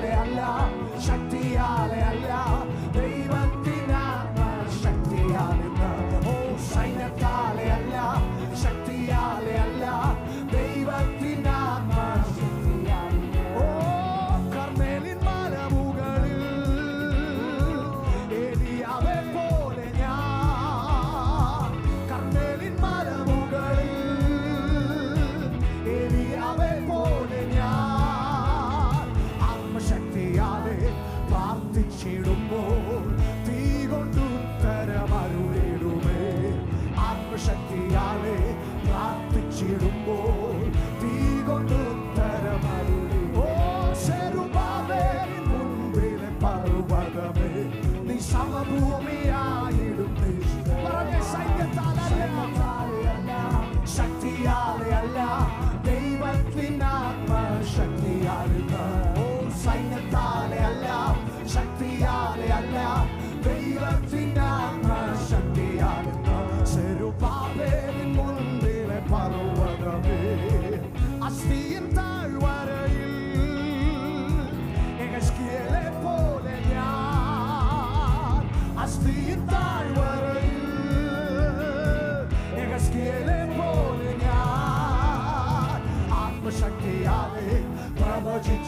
Alle.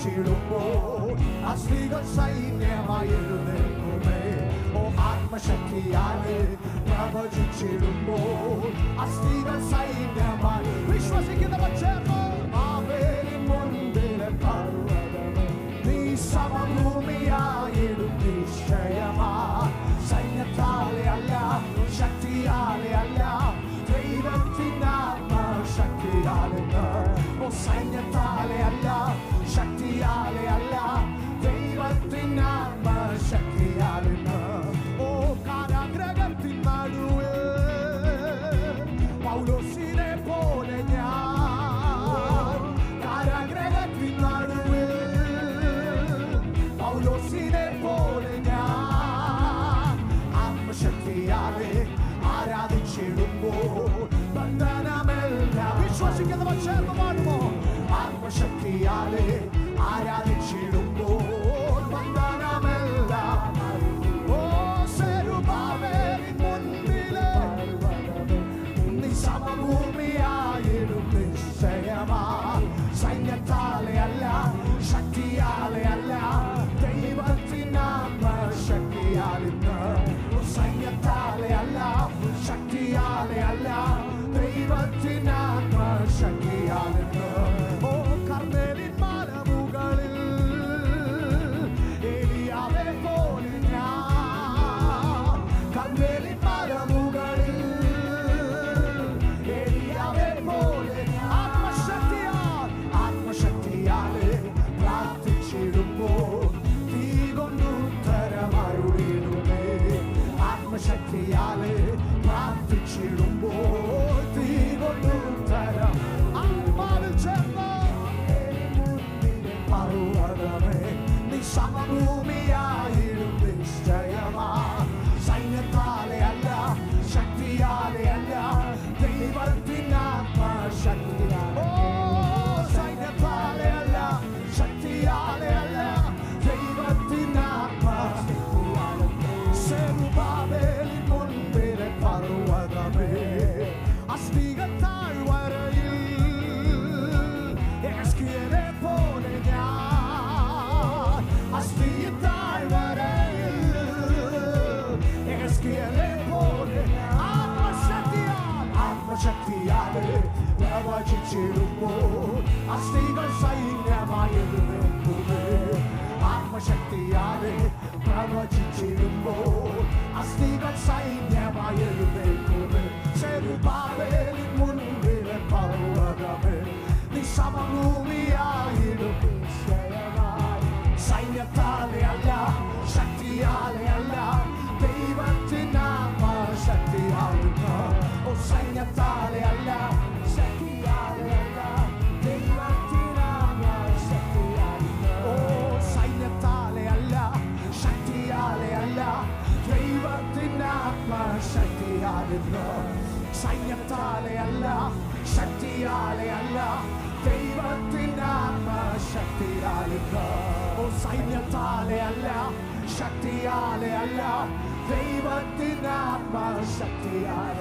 ആരാധിച്ചിടുമ്പോൾ അസ്ഥികൾ സൈന്യമായി എഴുന്നേൽക്കുമേ ഓ ആത്മശക്തിയാലെ പ്രവചിച്ചിടുമ്പോൾ അസ്ഥികൾ സൈന്യമായി വിശ്വസിക്കുന്നവർ ചേർന്ന് ആവേലി മുൻപിലെ പർവതമേ. നീ സമഭൂമിയായിടും നിശ്ചയമാ. സൈന്യത്താലെ അല്ല ശക്തിയാലെ അല്ല ദൈവത്തിനാത്മ ശക്തിയാലെ ഓ സൈന്യത്താലെ അല്ല ശക്തിയാലെ അല്ല ദൈവത്തിനാത്മ ശക്തിയാലെ ഓ കാരാഗ്രഹത്തിൻ നടുവേ പൗലോസിനെ പോലെ ഞാൻ കാരാഗ്രഹത്തിൻ നടുവേ പൗലോസിനെ പോലെ ഞാൻ ആത്മശക്തിയാലെ ആരാധിച്ചിടുമ്പോൾ ബന്ധനമെല്ലാം. വിശ്വസിക്കുന്നവർ ചേർന്ന് പാടുമോ? ആത്മശക്തിയാലെ ആരാധിച്ചിടുമ്പോൾ ബന്ധനമെല്ലാം ഓ നീ ശക്തിയാലെ ശക്തിയാലെ അല്ല ദൈവത്തിനാത്മ പ്രവചിച്ചിടുമ്പോൾ അസ്ഥികൾ സൈന്യമായി എഴുന്നേൽക്കുമേ ആത്മശക്തിയാലെ പ്രവചിച്ചിടുമ്പോൾ അസ്ഥികൾ സൈന്യമായി എഴുന്നേൽക്കുമേ ചെറുപാവേലിൻ മുൻപിലെ പർവതമേ നീ ശക്തിയാകുന്ന ഓ സൈന്യത്താലെ അല്ല ശക്തിയാലെ അല്ല ദൈവത്തിനാത്മ ശക്തിയാൽ